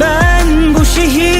Ben bu şehirde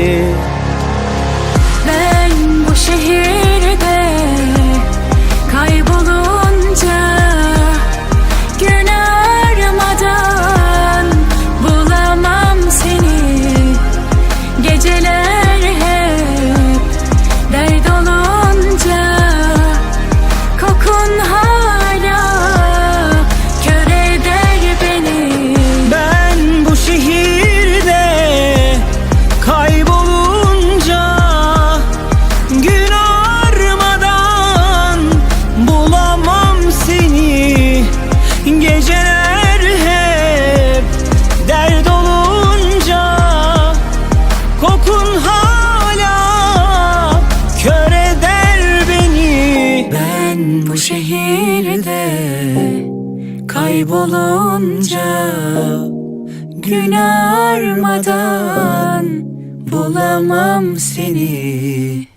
Bu şehirde kaybolunca Gün ağarmadan bulamam seni